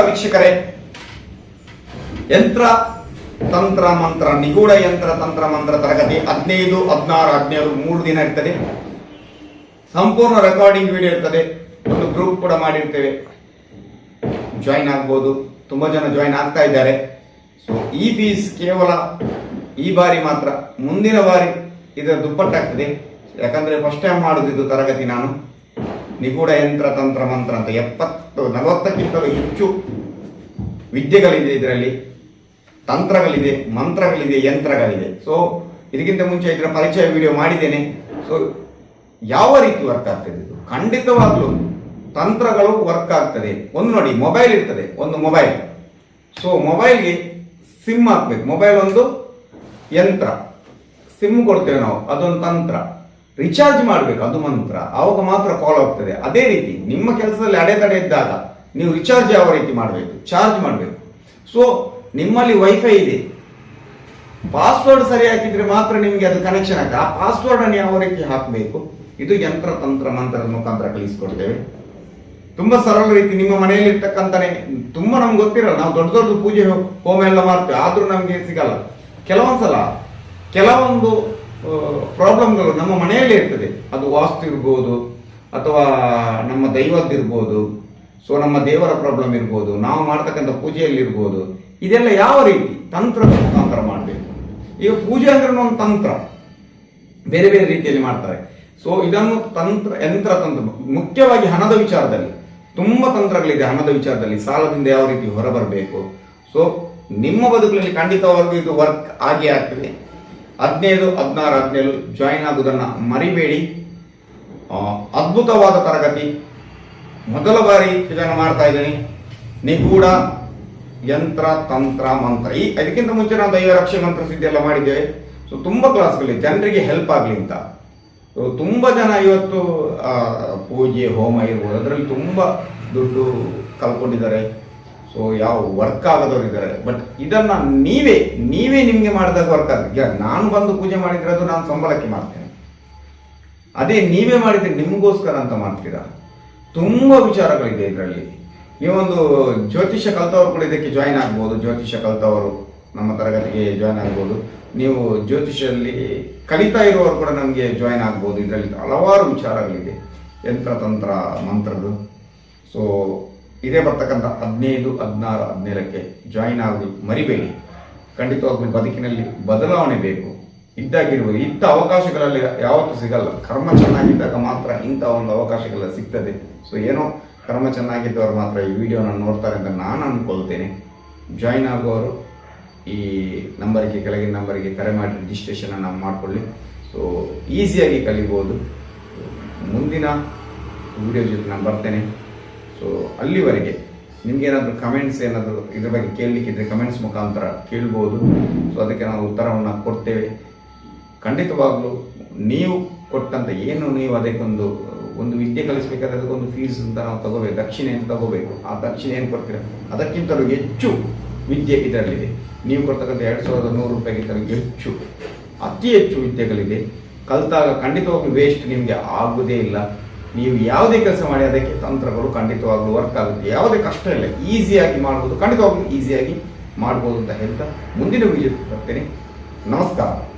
ವೀಕ್ಷಕರೇ. ಯಂತ್ರ, ತಂತ್ರ, ಮಂತ್ರ, ನಿಗೂಢ ಯಂತ್ರ, ತಂತ್ರ, ಮಂತ್ರ ತರಗತಿ ಹದಿನೈದು, ಹದಿನಾರು, ಹದಿನೇಳು, ಮೂರು ದಿನ ಇರ್ತದೆ. ಸಂಪೂರ್ಣ ರೆಕಾರ್ಡಿಂಗ್ ವಿಡಿಯೋ ಇರ್ತದೆ. ಒಂದು ಗ್ರೂಪ್ ಕೂಡ ಮಾಡಿರ್ತೇವೆ. ಜಾಯಿನ್ ಆಗ್ಬೋದು. ತುಂಬ ಜನ ಜಾಯಿನ್ ಆಗ್ತಾ ಇದ್ದಾರೆ. ಸೊ ಈ ಫೀಸ್ ಕೇವಲ ಈ ಬಾರಿ ಮಾತ್ರ. ಮುಂದಿನ ಬಾರಿ ಇದರ ದುಪ್ಪಟ್ಟಾಗ್ತದೆ. ಯಾಕಂದ್ರೆ ಫಸ್ಟ್ ಟೈಮ್ ಮಾಡುದಿದ್ದು ತರಗತಿ ನಾನು. ನಿಗೂಢ ಯಂತ್ರ ತಂತ್ರ ಮಂತ್ರ ಅಂತ ಎಪ್ಪತ್ತು, ನಲವತ್ತಕ್ಕಿಂತಲೂ ಹೆಚ್ಚು ವಿದ್ಯೆಗಳಿದೆ ಇದರಲ್ಲಿ. ತಂತ್ರಗಳಿದೆ, ಮಂತ್ರಗಳಿದೆ, ಯಂತ್ರಗಳಿದೆ. ಸೊ ಇದಕ್ಕಿಂತ ಮುಂಚೆ ಇದರ ಪರಿಚಯ ವಿಡಿಯೋ ಮಾಡಿದ್ದೇನೆ. ಸೊ ಯಾವ ರೀತಿ ವರ್ಕ್ ಆಗ್ತದೆ ಇದು? ಖಂಡಿತವಾಗ್ಲೂ ತಂತ್ರಗಳು ವರ್ಕ್ ಆಗ್ತದೆ. ಒಂದು ನೋಡಿ ಮೊಬೈಲ್ ಇರ್ತದೆ, ಒಂದು ಮೊಬೈಲ್ ಸೊ ಮೊಬೈಲ್ಗೆ ಸಿಮ್ ಹಾಕ್ಬೇಕು. ಮೊಬೈಲ್ ಒಂದು ಯಂತ್ರ. ಸಿಮ್ ಕೊಡ್ತೇವೆ ನಾವು, ಅದೊಂದು ತಂತ್ರ. ರಿಚಾರ್ಜ್ ಮಾಡಬೇಕು, ಅದು ಮಂತ್ರ. ಆವಾಗ ಮಾತ್ರ ಕಾಲ್ ಆಗ್ತದೆ. ಅದೇ ರೀತಿ, ನಿಮ್ಮ ಕೆಲಸದಲ್ಲಿ ಅಡೆತಡೆ ಇದ್ದಾಗ ನೀವು ರಿಚಾರ್ಜ್ ಯಾವ ರೀತಿ ಮಾಡಬೇಕು? ಚಾರ್ಜ್ ಮಾಡಬೇಕು. ಸೊ ನಿಮ್ಮಲ್ಲಿ ವೈಫೈ ಇದೆ. ಪಾಸ್ವರ್ಡ್ ಸರಿ ಹಾಕಿದ್ರೆ ಮಾತ್ರ ನಿಮಗೆ ಅದು ಕನೆಕ್ಷನ್ ಆಗ ಆ ಪಾಸ್ವರ್ಡ್ ಅನ್ನು ಯಾವ ರೀತಿ ಹಾಕಬೇಕು? ಇದು ಯಂತ್ರ, ತಂತ್ರ, ಮಂತ್ರದ ಮುಖಾಂತರ ಕಲಿಸ್ಕೊಡ್ತೇವೆ. ತುಂಬಾ ಸರಳ ರೀತಿ ನಿಮ್ಮ ಮನೆಯಲ್ಲಿ ಇರ್ತಕ್ಕಂತಾನೆ ತುಂಬಾ ನಮ್ಗೆ ಗೊತ್ತಿರಲ್ಲ. ನಾವು ದೊಡ್ಡ ದೊಡ್ಡ ಪೂಜೆ, ಹೋಮ ಎಲ್ಲ ಮಾಡ್ತೇವೆ. ಆದ್ರೂ ನಮ್ಗೆ ಸಿಗಲ್ಲ. ಕೆಲವೊಂದ್ಸಲ, ಕೆಲವೊಂದು ಪ್ರಾಬ್ಲಮ್ಗಳು ನಮ್ಮ ಮನೆಯಲ್ಲೇ ಇರ್ತದೆ. ಅದು ವಾಸ್ತು ಇರ್ಬೋದು, ಅಥವಾ ನಮ್ಮ ದೈವದ್ದಿರ್ಬೋದು ಸೊ ನಮ್ಮ ದೇವರ ಪ್ರಾಬ್ಲಮ್ ಇರ್ಬೋದು, ನಾವು ಮಾಡ್ತಕ್ಕಂಥ ಪೂಜೆಯಲ್ಲಿರ್ಬೋದು ಇದೆಲ್ಲ ಯಾವ ರೀತಿ? ತಂತ್ರದ ಮುಖಾಂತರ ಮಾಡಬೇಕು. ಈಗ ಪೂಜೆ ಅಂದ್ರೆ ಒಂದು ತಂತ್ರ. ಬೇರೆ ಬೇರೆ ರೀತಿಯಲ್ಲಿ ಮಾಡ್ತಾರೆ. ಸೊ ಇದನ್ನು ತಂತ್ರ, ಯಂತ್ರ ತಂತ್ರ, ಮುಖ್ಯವಾಗಿ ಹಣದ ವಿಚಾರದಲ್ಲಿ. ತುಂಬ ತಂತ್ರಗಳಿದೆ ಹಣದ ವಿಚಾರದಲ್ಲಿ. ಸಾಲದಿಂದ ಯಾವ ರೀತಿ ಹೊರಬರಬೇಕು. ಸೊ ನಿಮ್ಮ ಬದುಕಿನಲ್ಲಿ ಖಂಡಿತವಾಗಿಯೂ ಇದು ವರ್ಕ್ ಆಗೇ ಆಗ್ತದೆ. ಹದಿನೈದು, ಹದಿನಾರು, ಹದಿನೇಳು ಜಾಯಿನ್ ಆಗುವುದನ್ನು ಮರಿಬೇಡಿ. ಅದ್ಭುತವಾದ ತರಗತಿ. ಮೊದಲ ಬಾರಿ ಇದನ್ನು ಮಾಡ್ತಾ ಇದ್ದೀನಿ. ನಿಗೂಢ ಯಂತ್ರ, ತಂತ್ರ, ಮಂತ್ರ. ಈ ಅದಕ್ಕಿಂತ ಮುಂಚೆ ನಾವು ದೈವ ರಕ್ಷೆ ಮಂತ್ರ ಸಿದ್ಧಿ ಎಲ್ಲ ಮಾಡಿದ್ದೇವೆ. ಸೊ ತುಂಬ ಕ್ಲಾಸ್ಗಳಿವೆ ಜನರಿಗೆ ಹೆಲ್ಪ್ ಆಗಲಿ ಅಂತ. ತುಂಬಾ ಜನ ಇವತ್ತು ಪೂಜೆ, ಹೋಮ ಇರ್ಬೋದು. ಅದರಲ್ಲಿ ತುಂಬ ದುಡ್ಡು ಕಳ್ಕೊಂಡಿದ್ದಾರೆ ಸೊ ಯಾವ ವರ್ಕ್ ಆಗದವ್ರು ಇದ್ದಾರೆ ಬಟ್ ಇದನ್ನ ನೀವೇ ನೀವೇ ನಿಮ್ಗೆ ಮಾಡಿದಾಗ ವರ್ಕ್ ಆಗುತ್ತೆ. ನಾನು ಬಂದು ಪೂಜೆ ಮಾಡಿದ್ರೆ ಅದು ನಾನು ಸಂಬಳಕ್ಕೆ ಮಾಡ್ತೇನೆ. ಅದೇ ನೀವೇ ಮಾಡಿದ್ರೆ ನಿಮಗೋಸ್ಕರ ಅಂತ ಮಾಡ್ತೀರಾ? ತುಂಬಾ ವಿಚಾರಗಳಿದೆ ಇದರಲ್ಲಿ. ನೀವೊಂದು ಜ್ಯೋತಿಷ್ಯ ಕಲ್ತವರು ಕೂಡ ಇದಕ್ಕೆ ಜಾಯಿನ್ ಆಗ್ಬೋದು. ಜ್ಯೋತಿಷ್ಯ ಕಲ್ತವರು ನಮ್ಮ ತರಗತಿಗೆ ಜಾಯಿನ್ ಆಗ್ಬೋದು. ನೀವು ಜ್ಯೋತಿಷಲ್ಲಿ ಕಲಿತಾ ಇರುವವರು ಕೂಡ ನಮಗೆ ಜಾಯಿನ್ ಆಗ್ಬೋದು. ಇದರಲ್ಲಿ ಹಲವಾರು ವಿಚಾರಗಳಿದೆ. ಯಂತ್ರ ತಂತ್ರ ಮಂತ್ರದ್ದು. ಸೊ ಇದೇ ಬರ್ತಕ್ಕಂಥ ಹದಿನೈದು, ಹದಿನಾರು, ಹದಿನೇಳಕ್ಕೆ ಜಾಯಿನ್ ಆಗಲಿ ಮರಿಬೇಡಿ. ಖಂಡಿತವಾಗ್ಲೂ ಬದುಕಿನಲ್ಲಿ ಬದಲಾವಣೆ ಬೇಕು. ಇದ್ದಾಗಿರ್ಬೋದು ಇಂಥ ಅವಕಾಶಗಳಲ್ಲಿ ಯಾವತ್ತೂ ಸಿಗಲ್ಲ. ಕರ್ಮ ಚೆನ್ನಾಗಿದ್ದಾಗ ಮಾತ್ರ ಇಂಥ ಒಂದು ಅವಕಾಶಗಳೆಲ್ಲ ಸಿಗ್ತದೆ. ಸೊ ಏನೋ ಕರ್ಮ ಚೆನ್ನಾಗಿದ್ದವರು ಮಾತ್ರ ಈ ವಿಡಿಯೋನ ನೋಡ್ತಾರೆ ಅಂತ ನಾನು ಅಂದ್ಕೊಳ್ತೇನೆ ಜಾಯಿನ್ ಆಗುವವರು ಈ ನಂಬರಿಗೆ, ಕೆಳಗಿನ ನಂಬರಿಗೆ ಕರೆ ಮಾಡಿ ರಿಜಿಸ್ಟ್ರೇಷನ್ ನಾವು ಮಾಡಿಕೊಳ್ಳಿ. ಸೊ ಈಸಿಯಾಗಿ ಕಲಿಬೋದು. ಮುಂದಿನ ವಿಡಿಯೋ ಜೊತೆ ನಾನು ಬರ್ತೇನೆ. ಸೊ ಅಲ್ಲಿವರೆಗೆ ನಿಮ್ಗೇನಾದರೂ ಕಮೆಂಟ್ಸ್ ಏನಾದರೂ ಇದ್ರ ಬಗ್ಗೆ ಕೇಳಲಿಕ್ಕಿದ್ರೆ ಕಮೆಂಟ್ಸ್ ಮುಖಾಂತರ ಕೇಳ್ಬೋದು. ಸೊ ಅದಕ್ಕೆ ನಾವು ಉತ್ತರವನ್ನು ಕೊಡ್ತೇವೆ. ಖಂಡಿತವಾಗಲೂ ನೀವು ಕೊಟ್ಟಂತ ಏನು ನೀವು ಅದಕ್ಕೊಂದು, ಒಂದು ವಿದ್ಯೆ ಕಲಿಸ್ಬೇಕಾದ್ರೆ ಅದಕ್ಕೊಂದು ಫೀಸ್ ಅಂತ ನಾವು ತಗೋಬೇಕು. ದಕ್ಷಿಣೆ ಅಂತ ತಗೋಬೇಕು. ಆ ದಕ್ಷಿಣೆ ಏನು ಕೊಡ್ತೀರಾ? ಅದಕ್ಕಿಂತಲೂ ಹೆಚ್ಚು ವಿದ್ಯೆ ಇದರಲ್ಲಿದೆ. ನೀವು ಕೊಡ್ತಕ್ಕಂಥ ಎರಡು ಸಾವಿರದ ನೂರು ರೂಪಾಯಿಗಿಂತಲೂ ಹೆಚ್ಚು, ಅತಿ ಹೆಚ್ಚು ವಿದ್ಯೆಗಳಿದೆ. ಕಲಿತಾಗ ಖಂಡಿತವಾಗ್ಲೂ ವೇಸ್ಟ್ ನಿಮಗೆ ಆಗುವುದೇ ಇಲ್ಲ. ನೀವು ಯಾವುದೇ ಕೆಲಸ ಮಾಡಿ ಅದಕ್ಕೆ ತಂತ್ರಗಳು ಖಂಡಿತವಾಗ್ಲೂ ವರ್ಕ್ ಆಗುತ್ತೆ. ಯಾವುದೇ ಕಷ್ಟ ಇಲ್ಲ. ಈಸಿಯಾಗಿ ಮಾಡ್ಬೋದು. ಖಂಡಿತವಾಗ್ಲೂ ಈಸಿಯಾಗಿ ಮಾಡ್ಬೋದು ಅಂತ ಹೇಳ್ತಾ ಮುಂದಿನ ವಿಡಿಯೋ ಬರ್ತೇನೆ. ನಮಸ್ಕಾರ.